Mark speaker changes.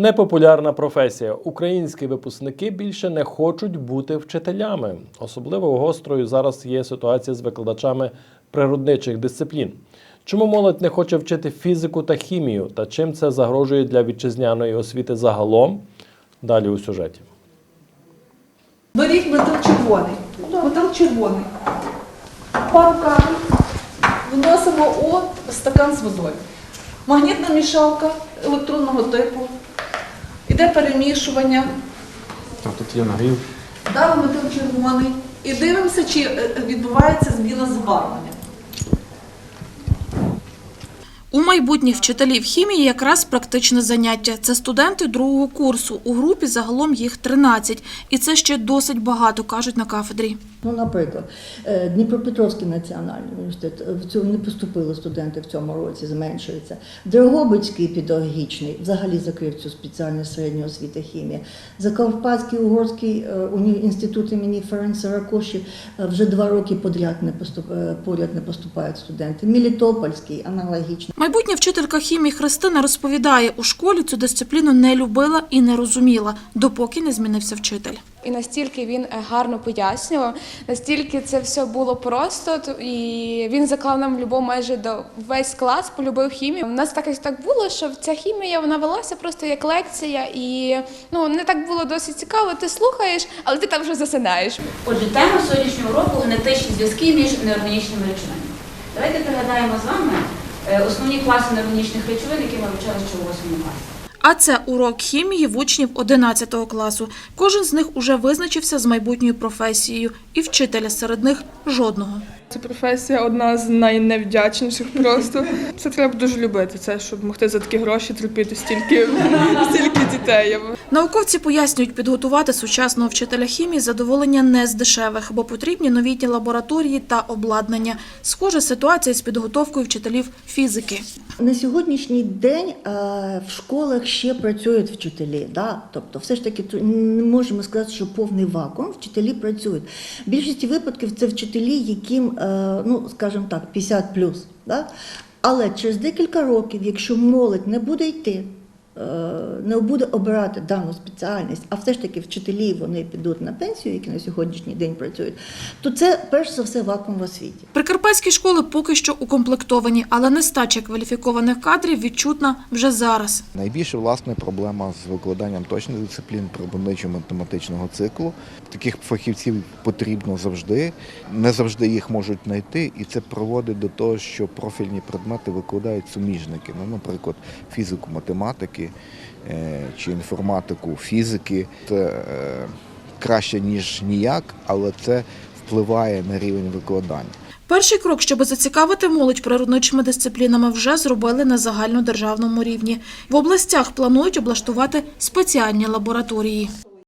Speaker 1: Непопулярна професія. Українські випускники більше не хочуть бути вчителями. Особливо гострою зараз є ситуація з викладачами природничих дисциплін. Чому молодь не хоче вчити фізику та хімію та чим це загрожує для вітчизняної освіти загалом? Далі у сюжеті.
Speaker 2: Беріть метал червоний. Метал червоний. Пару капель. Виносимо у стакан з водою. Магнітна мішалка електронного типу. Іде перемішування.
Speaker 3: Так, тут є нагрів.
Speaker 2: Дали метал червоний. І дивимося, чи е, відбувається зміна забарвлення.
Speaker 4: У майбутніх вчителів хімії якраз практичне заняття. Це студенти другого курсу. У групі загалом їх 13. І це ще досить багато, кажуть на кафедрі.
Speaker 5: Ну, наприклад, е, Дніпропетровський національний університет в цьому не поступили студенти в цьому році, зменшується. Дрогобицький педагогічний взагалі закрив цю спеціальність середньої освіти хімія. Закарпатський угорський е, інститут імені Ференца Ракоші е, вже два роки подряд не поступ, поряд не поступають студенти. Мелітопольський аналогічно.
Speaker 4: Майбутня вчителька хімії Христина розповідає, у школі цю дисципліну не любила і не розуміла, допоки не змінився вчитель.
Speaker 6: І настільки він е, гарно пояснював, настільки це все було просто, і він заклав нам любов майже до весь клас, полюбив хімію. У нас так так було, що ця хімія вона велася просто як лекція, і ну не так було досить цікаво. Ти слухаєш, але ти там вже засинаєш.
Speaker 7: Отже, тема сьогоднішнього уроку генетичні зв'язки між неорганічними речовинами. Давайте пригадаємо з вами основні класи неорганічних речовин, які ми вивчали ще у 8 класі.
Speaker 4: А це урок хімії в учнів 11 класу. Кожен з них уже визначився з майбутньою професією, і вчителя серед них жодного.
Speaker 8: Ця професія одна з найневдячніших просто. Це треба дуже любити, це щоб могти за такі гроші терпіти стільки, стільки дітей.
Speaker 4: Науковці пояснюють, підготувати сучасного вчителя хімії задоволення не з дешевих, бо потрібні новітні лабораторії та обладнання. Схожа ситуація з підготовкою вчителів фізики.
Speaker 5: На сьогоднішній день е, в школах ще працюють вчителі. Да? Тобто, все ж таки не можемо сказати, що повний вакуум, вчителі працюють. В більшості випадків це вчителі, яким, е, ну скажімо так, 50 Да? Але через декілька років, якщо молодь не буде йти, е, не буде обирати дану спеціальність, а все ж таки вчителі вони підуть на пенсію, які на сьогоднішній день працюють, то це перш за все вакуум в освіті.
Speaker 4: Прикарпатські школи поки що укомплектовані, але нестача кваліфікованих кадрів відчутна вже зараз.
Speaker 9: Найбільша власне проблема з викладанням точних дисциплін природничо-математичного циклу. Таких фахівців потрібно завжди. Не завжди їх можуть знайти, і це приводить до того, що профільні предмети викладають суміжники. Ну, наприклад, фізику математики е, чи інформатику фізики. Це е, краще ніж ніяк, але це впливає на рівень викладання.
Speaker 4: Перший крок, щоб зацікавити молодь природничими дисциплінами, вже зробили на загальнодержавному рівні. В областях планують облаштувати спеціальні лабораторії.